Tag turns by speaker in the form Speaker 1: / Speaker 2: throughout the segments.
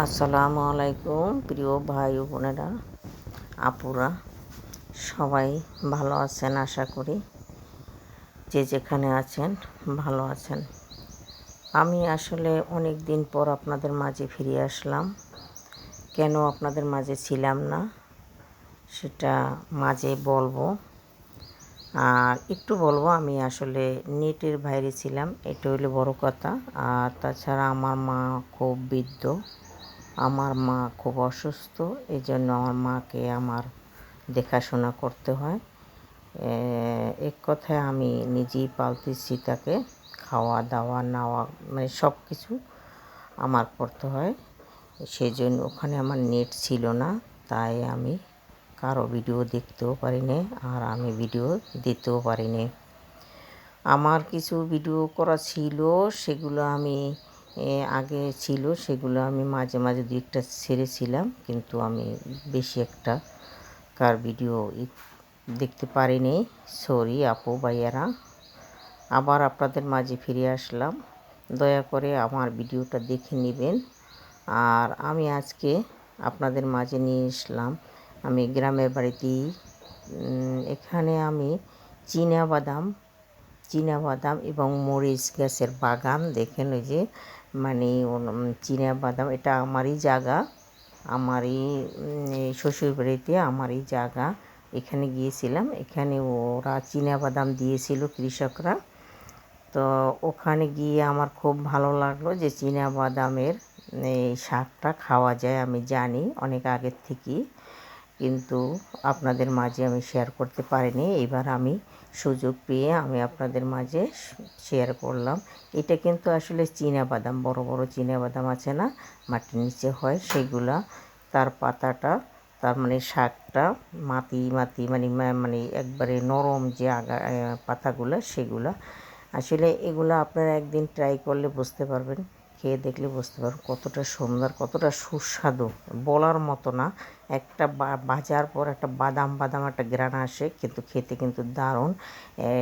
Speaker 1: আসসালামু আলাইকুম, প্রিয় ভাই বোনেরা, আপুরা, সবাই ভালো আছেন আশা করি। যে যেখানে আছেন, ভালো আছেন। আমি আসলে অনেক দিন পর আপনাদের মাঝে ফিরে আসলাম। কেন আপনাদের মাঝে ছিলাম না, সেটা মাঝে বলব। আর একটু বলব, আমি আসলে নেটের বাইরে ছিলাম এটা হইল বড় কথা। আর তাছাড়া আমার মা খুব বৃদ্ধ। আমার মা খুব অসুস্থ এই জন্য আমার মাকে আমার দেখাশোনা করতে হয়। এক কথায় আমি নিজেই পালতেছি তাকে, খাওয়া দাওয়া নেওয়া মানে সব কিছু আমার করতে হয়। সেই জন্য ওখানে আমার নেট ছিল না, তাই আমি কারও ভিডিও দেখতেও পারিনি আর আমি ভিডিও দিতেও পারিনি। আমার কিছু ভিডিও করা ছিল, সেগুলো আমি আগে ছিল, সেগুলো আমি মাঝে মাঝে দু একটা ছেড়েছিলাম, কিন্তু আমি বেশি একটা কার ভিডিও দেখতে পারিনি। সরি আপু, ভাইয়ারা। আবার আপনাদের মাঝে ফিরে আসলাম। দয়া করে আমার ভিডিওটা দেখে নেবেন। আর আমি আজকে আপনাদের মাঝে নিয়ে আসলাম আমি গ্রামের বাড়িতেই এখানে আমি চীনা বাদাম বাদাম এবং মরিচ গাছের বাগান। দেখেন ওই যে মানে বাদাম, এটা আমারই জায়গা। আমারই শ্বশুর বাড়িতে আমারই জায়গা। এখানে গিয়েছিলাম, এখানে ওরা বাদাম দিয়েছিল কৃষকরা। তো ওখানে গিয়ে আমার খুব ভালো লাগল যে বাদামের, এই শাকটা খাওয়া যায়, আমি জানি, অনেক আগের থেকেই। কিন্তু আপনাদের মাঝে আমি শেয়ার করতে পারিনি। এবার আমি সুযোগ পেয়ে আমি আপনাদের মাঝে শেয়ার করলাম। এটা কিন্তু আসলে বাদাম, বড় বড় বাদাম আছে না? মাটির নিচে হয় সেগুলা। তার পাতাটা, তার মানে শাকটা মাটি মাটি মানে মানে একবারে নরম যে আগা পাতাগুলো সেগুলা। আসলে এগুলো আপনারা একদিন ট্রাই করলে বুঝতে পারবেন। খেয়ে দেখলে বুঝতে পারবেন কতটা সুন্দর, কতটা সুস্বাদু। বলার মতো না। একটা বাজার পর একটা বাদাম বাদাম একটা গ্রান আসে, কিন্তু খেতে কিন্তু দারুণ।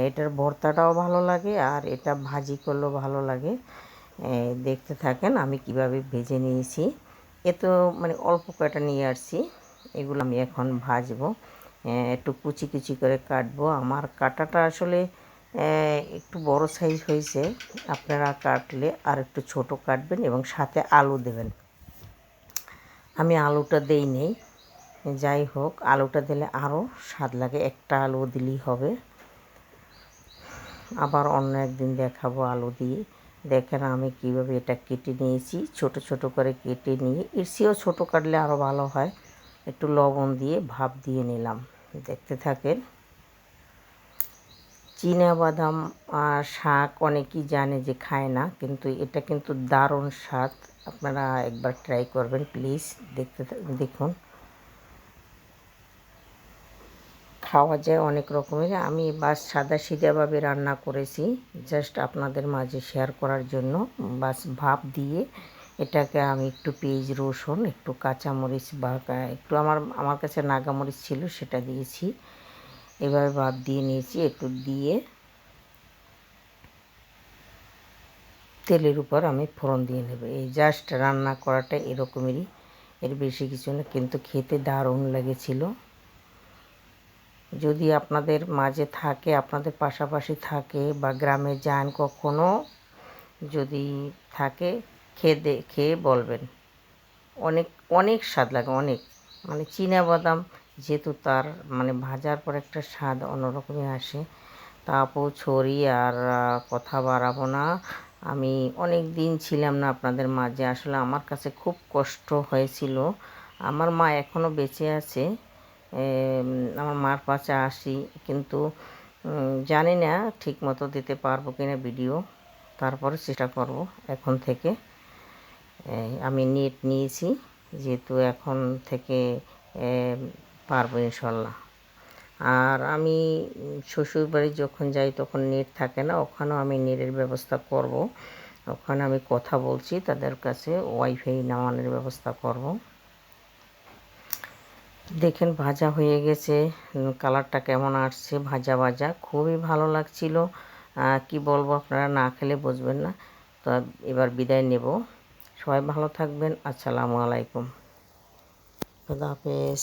Speaker 1: এটার ভর্তাটাও ভালো লাগে, আর এটা ভাজি করলেও ভালো লাগে। দেখতে থাকেন আমি কীভাবে ভেজে নিয়েছি। এ তো মানে অল্প কয়টা নিয়ে আসছি, এগুলো আমি এখন ভাজবো। একটু কুচি কুচি করে কাটবো। আমার কাটাটা আসলে একটু বড় সাইজ হয়েছে। আপনারা কাটলে আর একটু ছোট কাটবেন এবং সাথে আলু দেবেন। আমি আলুটা দেই নেই। যাই হোক, আলুটা দিলে আরও স্বাদ লাগে। একটা আলু দিলেই হবে। আবার অন্য একদিন দেখাবো আলু দিয়ে। দেখেন আমি কীভাবে এটা কেটে নিয়েছি। ছোট ছোট করে কেটে নিয়ে চেয়েও ছোটো কাটলে আরও ভালো হয়। একটু লবণ দিয়ে ভাপ দিয়ে নিলাম। দেখতে থাকেন। বাদাম শাক অনেকেই জানে যে খায় না, কিন্তু এটা কিন্তু দারুণ স্বাদ। আপনারা একবার ট্রাই করবেন প্লিজ দেখতে দেখুন। খাওয়া যায় অনেক রকমের। আমি বাস সাদা সিধাভাবে রান্না করেছি জাস্ট আপনাদের মাঝে শেয়ার করার জন্য। বাস ভাপ দিয়ে এটাকে আমি একটু পেঁয়াজ, রসুন, একটু কাঁচামরিচ বা একটু আমার আমার কাছে নাগামরিচ ছিল, সেটা দিয়েছি। এভাবে ভাব দিয়ে নিয়েছি, একটু দিয়ে তেলের উপর আমি ফোড়ন দিয়ে নেব। এই জাস্ট রান্না করাটা এরকমেরই, এর বেশি কিছু না, কিন্তু খেতে দারুণ লেগেছিল। যদি আপনাদের মাঝে থাকে, আপনাদের পাশাপাশি থাকে বা গ্রামে যান কখনো, যদি থাকে, খেয়ে খেয়ে বলবেন। অনেক অনেক স্বাদ লাগে, অনেক। মানে চীনা বাদাম যেহেতু তার মানে ভাজার পর একটা স্বাদ অন্যরকমই আসে। তাপও ছড়ি আর কথা বাড়াবো না। আমি অনেক দিন ছিলাম না আপনাদের মাঝে। আসলে আমার কাছে খুব কষ্ট হয়েছিল। আমার মা এখনও বেঁচে আছে। আমার মার পাশে আসি। কিন্তু জানি না ঠিক মতো দিতে পারব কি না ভিডিও। তারপরে চেষ্টা করব এখন থেকে। আমি নেট নিয়েছি। যেহেতু এখন থেকে পারব ইনশাল্লাহ। আর আমি শ্বশুরবাড়ি যখন যাই তখন নেট থাকে না, ওখানেও আমি নেটের ব্যবস্থা করব। ওখানে আমি কথা বলছি, তাদের কাছে ওয়াইফাই নামানোর ব্যবস্থা করব। দেখেন ভাজা হয়ে গেছে, কালারটা কেমন আসছে, ভাজা ভাজা, খুবই ভালো লাগছিল। কি বলব আপনারা, না খেলে বুঝবেন না। তো এবার বিদায় নেব। সবাই ভালো থাকবেন, আসসালামু আলাইকুম। খুদা হাফেজ।